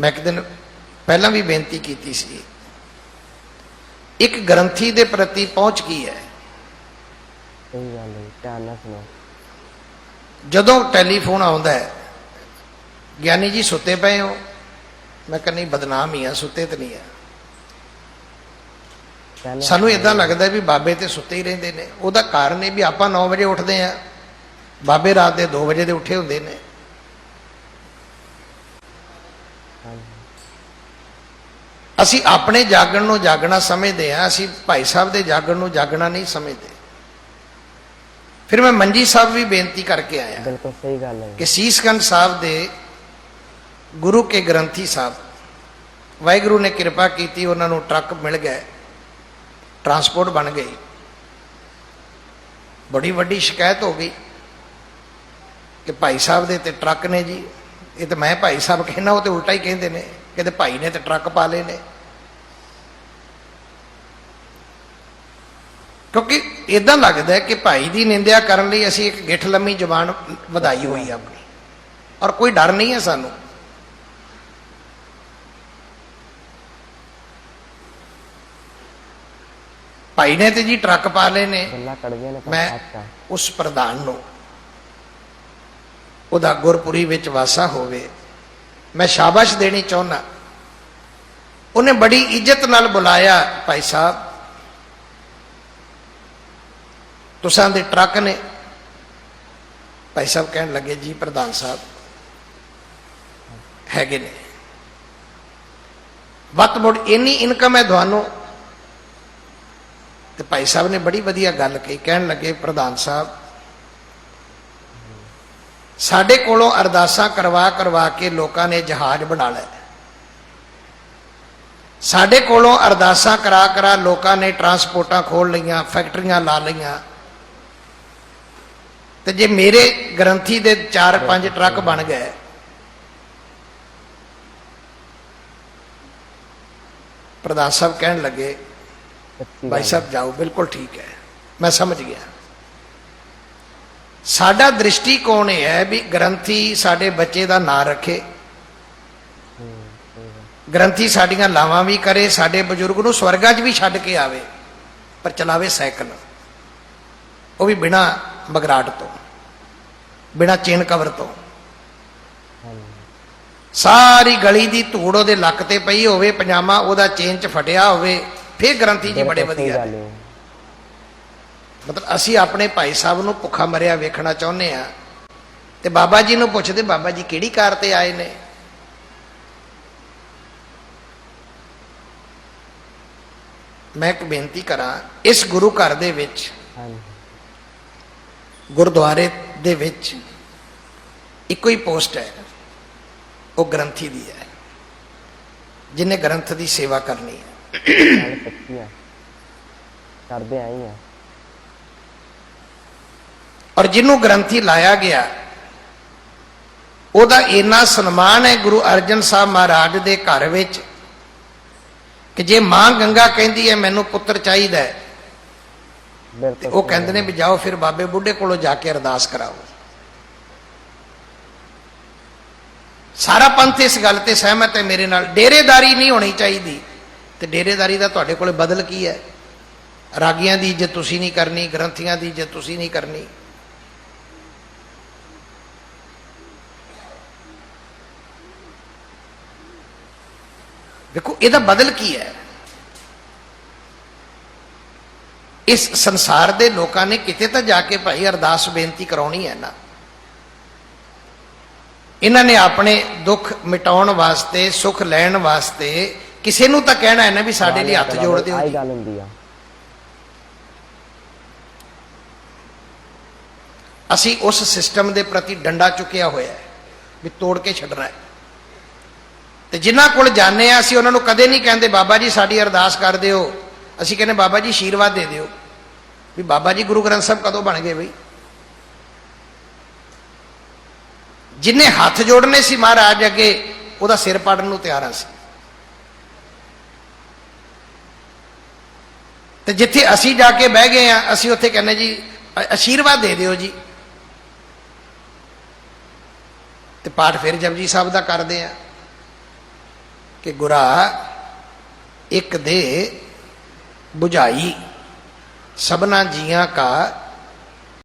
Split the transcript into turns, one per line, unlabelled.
ਮੈਂ ਇੱਕ ਦਿਨ ਪਹਿਲਾਂ ਵੀ ਬੇਨਤੀ ਕੀਤੀ ਸੀ। ਇੱਕ ਗ੍ਰੰਥੀ ਦੇ ਪ੍ਰਤੀ ਪਹੁੰਚ ਕੀ ਹੈ।
ਸਹੀ ਗੱਲ ਹੈ ਧਿਆਨ ਨਾਲ ਸੁਣੋ।
ਜਦੋਂ ਟੈਲੀਫੋਨ ਆਉਂਦਾ ਹੈ ਗਿਆਨੀ ਜੀ ਸੁੱਤੇ ਪਏ ਹੋ। ਮੈਂ ਕਹਿੰਦਾ ਨਹੀਂ ਬਦਨਾਮ ਹੀ ਆ ਸੁੱਤੇ ਤੇ ਨਹੀਂ ਆ। ਸਾਨੂੰ ਇਦਾਂ ਲੱਗਦਾ ਵੀ ਬਾਬੇ ਤੇ ਸੁੱਤੇ ਹੀ ਰਹਿੰਦੇ ਨੇ। ਉਹਦਾ ਕਾਰਨ ਇਹ ਵੀ ਆਪਾਂ 9 ਵਜੇ ਉੱਠਦੇ ਆ ਬਾਬੇ ਰਾਤ ਦੇ 2 ਵਜੇ ਦੇ ਉੱਠੇ ਹੁੰਦੇ ਨੇ। ਅਸੀਂ ਆਪਣੇ ਜਾਗਣ ਨੂੰ ਜਾਗਣਾ ਸਮਝਦੇ ਆ ਅਸੀਂ ਭਾਈ ਸਾਹਿਬ ਦੇ ਜਾਗਣ ਨੂੰ ਜਾਗਣਾ ਨਹੀਂ ਸਮਝਦੇ। ਫਿਰ ਮੈਂ ਮੰਜੀ ਸਾਹਿਬ ਵੀ ਬੇਨਤੀ ਕਰਕੇ ਆਇਆ।
ਬਿਲਕੁਲ ਸਹੀ ਗੱਲ ਹੈ
ਕਿ ਸੀਸਗੰਜ ਸਾਹਿਬ ਦੇ ਗੁਰੂ ਕੇ ਗ੍ਰੰਥੀ ਸਾਹਿਬ ਵਾਹਿਗੁਰੂ ਨੇ ਕਿਰਪਾ ਕੀਤੀ ਉਹਨਾਂ ਨੂੰ ਟਰੱਕ ਮਿਲ ਗਏ ਟਰਾਂਸਪੋਰਟ ਬਣ ਗਈ। ਬੜੀ ਵੱਡੀ ਸ਼ਿਕਾਇਤ ਹੋ ਗਈ ਕਿ ਭਾਈ ਸਾਹਿਬ ਦੇ ਤੇ ਟਰੱਕ ਨੇ ਜੀ। ਇਹ ਤਾਂ ਮੈਂ ਭਾਈ ਸਾਹਿਬ ਕਹਿਣਾ ਉਹ ਤੇ ਉਲਟਾ ਹੀ ਕਹਿੰਦੇ ਨੇ ਕਹਿੰਦੇ ਭਾਈ ਨੇ ਤੇ ਟਰੱਕ ਪਾ ਲਏ ਨੇ। ਕਿਉਂਕਿ ਇਦਾਂ ਲੱਗਦਾ ਕਿ ਭਾਈ ਦੀ ਨਿੰਦਿਆ ਕਰਨ ਲਈ ਅਸੀਂ ਇੱਕ ਗਿੱਠ ਲੰਮੀ ਜ਼ਬਾਨ ਵਧਾਈ ਹੋਈ ਹੈ ਆਪਣੀ। ਔਰ ਕੋਈ ਡਰ ਨਹੀਂ ਹੈ ਸਾਨੂੰ। ਭਾਈ ਨੇ ਤੇ ਜੀ ਟਰੱਕ ਪਾ ਲਏ ਨੇ। ਮੈਂ
ਆ
ਉਸ ਪ੍ਰਧਾਨ ਨੂੰ ਉਹਦਾ ਗੁਰਪੁਰੀ ਵਿੱਚ ਵਾਸਾ ਹੋਵੇ। ਮੈਂ ਸ਼ਾਬਾਸ਼ ਦੇਣੀ ਚਾਹੁੰਦਾ। ਉਹਨੇ ਬੜੀ ਇੱਜ਼ਤ ਨਾਲ ਬੁਲਾਇਆ ਭਾਈ ਸਾਹਿਬ। ਤੁਸਾਂ ਦੇ ਟਰੱਕ ਨੇ। ਭਾਈ ਸਾਹਿਬ ਕਹਿਣ ਲੱਗੇ, ਜੀ ਪ੍ਰਧਾਨ ਸਾਹਿਬ, ਹੈਗੇ ਨੇ। ਵੱਤ ਮੁੜ ਇੰਨੀ ਇਨਕਮ ਹੈ ਤੁਹਾਨੂੰ? ਤੇ ਭਾਈ ਸਾਹਿਬ ਨੇ ਬੜੀ ਵਧੀਆ ਗੱਲ ਕਹੀ। ਕਹਿਣ ਲੱਗੇ, ਪ੍ਰਧਾਨ ਸਾਹਿਬ ਸਾਡੇ ਕੋਲੋਂ ਅਰਦਾਸਾਂ ਕਰਵਾ ਕਰਵਾ ਕੇ ਲੋਕਾਂ ਨੇ ਜਹਾਜ਼ ਬਣਾ ਲਏ। ਸਾਡੇ ਕੋਲੋਂ ਅਰਦਾਸਾਂ ਕਰਾ ਕਰਾ ਲੋਕਾਂ ਨੇ ਟਰਾਂਸਪੋਰਟਾਂ ਖੋਲ ਲਈਆਂ ਫੈਕਟਰੀਆਂ ਲਾ ਲਈਆਂ। ਤੇ ਜੇ ਮੇਰੇ ਗ੍ਰੰਥੀ ਦੇ 4-5 ਟਰੱਕ ਬਣ ਗਏ ਪ੍ਰਧਾਨ ਸਾਹਿਬ ਕਹਿਣ ਲੱਗੇ
ਸੱਚੀ
ਭਾਈ
ਗੱਲ
ਸਾਹਿਬ ਜਾਓ ਬਿਲਕੁਲ ਠੀਕ ਹੈ। ਮੈਂ ਸਮਝ ਗਿਆ। ਸਾਡਾ ਦ੍ਰਿਸ਼ਟੀਕੋਣ ਇਹ ਹੈ ਵੀ ਗ੍ਰੰਥੀ ਸਾਡੇ ਬੱਚੇ ਦਾ ਨਾਂ ਰੱਖੇ। ਗ੍ਰੰਥੀ ਸਾਡੀਆਂ ਲਾਵਾਂ ਵੀ ਕਰੇ ਸਾਡੇ ਬਜ਼ੁਰਗ ਨੂੰ ਸਵਰਗਾਂ 'ਚ ਵੀ ਛੱਡ ਕੇ ਆਵੇ ਪਰ ਚਲਾਵੇ ਸਾਈਕਲ ਉਹ ਵੀ ਬਿਨਾ ਬਗਰਾਟ ਤੋਂ ਬਿਨਾ ਚੇਨ ਕਵਰ ਤੋਂ ਸਾਰੀ ਗਲੀ ਦੀ ਧੂੜ ਉਹਦੇ ਲੱਕ ਤੇ ਪਈ ਹੋਵੇ ਪਜਾਮਾ ਉਹਦਾ ਚੇਨ 'ਚ ਫਟਿਆ ਹੋਵੇ ਫੇਰ ਗ੍ਰੰਥੀ ਜੀ ਬੜੇ ਵਧੀਆ
ਹੈ।
ਮਤਲਬ ਅਸੀਂ ਆਪਣੇ ਭਾਈ ਸਾਹਿਬ ਨੂੰ ਭੁੱਖਾ ਮਰਿਆ ਵੇਖਣਾ ਚਾਹੁੰਦੇ ਆ ਤੇ ਬਾਬਾ ਜੀ ਨੂੰ ਪੁੱਛਦੇ ਬਾਬਾ ਜੀ ਕਿਹੜੀ ਕਾਰ ਤੇ ਆਏ ਨੇ? ਮੈਂ ਇੱਕ ਬੇਨਤੀ ਕਰਾਂ ਇਸ ਗੁਰੂ ਘਰ ਦੇ ਵਿੱਚ ਗੁਰਦੁਆਰੇ ਦੇ ਵਿੱਚ ਇੱਕੋ ਹੀ ਪੋਸਟ ਹੈ ਉਹ ਗ੍ਰੰਥੀ ਦੀ ਹੈ ਜਿਨੇ ਗ੍ਰੰਥ ਦੀ ਸੇਵਾ ਕਰਨੀ ਹੈ।
ਕਰਦੇ ਆਈ ਆ
ਔਰ ਜਿਹਨੂੰ ਗ੍ਰੰਥੀ ਲਾਇਆ ਗਿਆ, ਉਹਦਾ ਇੰਨਾ ਸਨਮਾਨ ਹੈ ਗੁਰੂ ਅਰਜਨ ਸਾਹਿਬ ਮਹਾਰਾਜ ਦੇ ਘਰ ਵਿੱਚ ਕਿ ਜੇ ਮਾਂ ਗੰਗਾ ਕਹਿੰਦੀ ਹੈ, ਮੈਨੂੰ ਪੁੱਤਰ ਚਾਹੀਦਾ ਹੈ
ਬਿਲਕੁਲ
ਉਹ ਕਹਿੰਦੇ ਨੇ ਵੀ ਜਾਓ ਫਿਰ ਬਾਬੇ ਬੁੱਢੇ ਕੋਲੋਂ ਜਾ ਕੇ ਅਰਦਾਸ ਕਰਾਓ। ਸਾਰਾ ਪੰਥ ਇਸ ਗੱਲ ਤੇ ਸਹਿਮਤ ਹੈ, ਮੇਰੇ ਨਾਲ ਡੇਰੇਦਾਰੀ ਨਹੀਂ ਹੋਣੀ ਚਾਹੀਦੀ। ਤੇ ਡੇਰੇਦਾਰੀ ਦਾ ਤੁਹਾਡੇ ਕੋਲੇ ਬਦਲ ਕੀ ਹੈ? ਰਾਗੀਆਂ ਦੀ ਇੱਜ਼ਤ ਤੁਸੀਂ ਨਹੀਂ ਕਰਨੀ, ਗ੍ਰੰਥੀਆਂ ਦੀ ਇੱਜ਼ਤ ਤੁਸੀਂ ਨਹੀਂ ਕਰਨੀ। ਦੇਖੋ ਇਹਦਾ ਬਦਲ ਕੀ ਹੈ? ਇਸ ਸੰਸਾਰ ਦੇ ਲੋਕਾਂ ਨੇ ਕਿਤੇ ਤਾਂ ਜਾ ਕੇ ਭਾਈ ਅਰਦਾਸ ਬੇਨਤੀ ਕਰਾਉਣੀ ਹੈ ਨਾ ਇਹਨਾਂ ਨੇ ਆਪਣੇ ਦੁੱਖ ਮਿਟਾਉਣ ਵਾਸਤੇ ਸੁੱਖ ਲੈਣ ਵਾਸਤੇ ਕਿਸੇ ਨੂੰ ਤਾਂ ਕਹਿਣਾ ਹੈ ਨਾ ਵੀ ਸਾਡੇ ਲਈ ਹੱਥ ਜੋੜ ਦਿਓ
ਆਹੀ
ਜੀ
ਗੱਲ ਹੁੰਦੀ ਆ।
ਅਸੀਂ ਉਸ ਸਿਸਟਮ ਦੇ ਪ੍ਰਤੀ ਡੰਡਾ ਚੁੱਕਿਆ ਹੋਇਆ ਹੈ ਵੀ ਤੋੜ ਕੇ ਛੱਡਣਾ ਹੈ। ਤੇ ਜਿਨ੍ਹਾਂ ਕੋਲ ਜਾਂਦੇ ਆ, ਅਸੀਂ ਉਹਨਾਂ ਨੂੰ ਕਦੇ ਨਹੀਂ ਕਹਿੰਦੇ, ਬਾਬਾ ਜੀ ਸਾਡੀ ਅਰਦਾਸ ਕਰ ਦਿਓ। ਅਸੀਂ ਕਹਿੰਦੇ, ਬਾਬਾ ਜੀ ਆਸ਼ੀਰਵਾਦ ਦੇ ਦਿਓ। ਵੀ ਬਾਬਾ ਜੀ ਗੁਰੂ ਗ੍ਰੰਥ ਸਾਹਿਬ ਕਦੋਂ ਬਣ ਗਏ ਬਈ? ਜਿਨੇ ਹੱਥ ਜੋੜਨੇ ਸੀ ਮਹਾਰਾਜ ਅੱਗੇ, ਉਹਦਾ ਸਿਰ ਪਾੜਨ ਨੂੰ ਤਿਆਰ ਸੀ ਤੇ ਜਿੱਥੇ ਅਸੀਂ ਜਾ ਕੇ ਬਹਿ ਗਏ ਆ, ਅਸੀਂ ਉੱਥੇ ਕਹਿੰਦੇ ਜੀ ਆਸ਼ੀਰਵਾਦ ਦੇ ਦਿਓ ਜੀ। ਤੇ ਪਾਠ ਫਿਰ ਜਪਜੀ ਸਾਹਿਬ ਦਾ ਕਰਦੇ ਆ। ਕਿ ਗੁਰਾ ਇੱਕ ਦੇ 부ਝਾਈ ਸਭਨਾ ਜੀਆਂ ਕਾ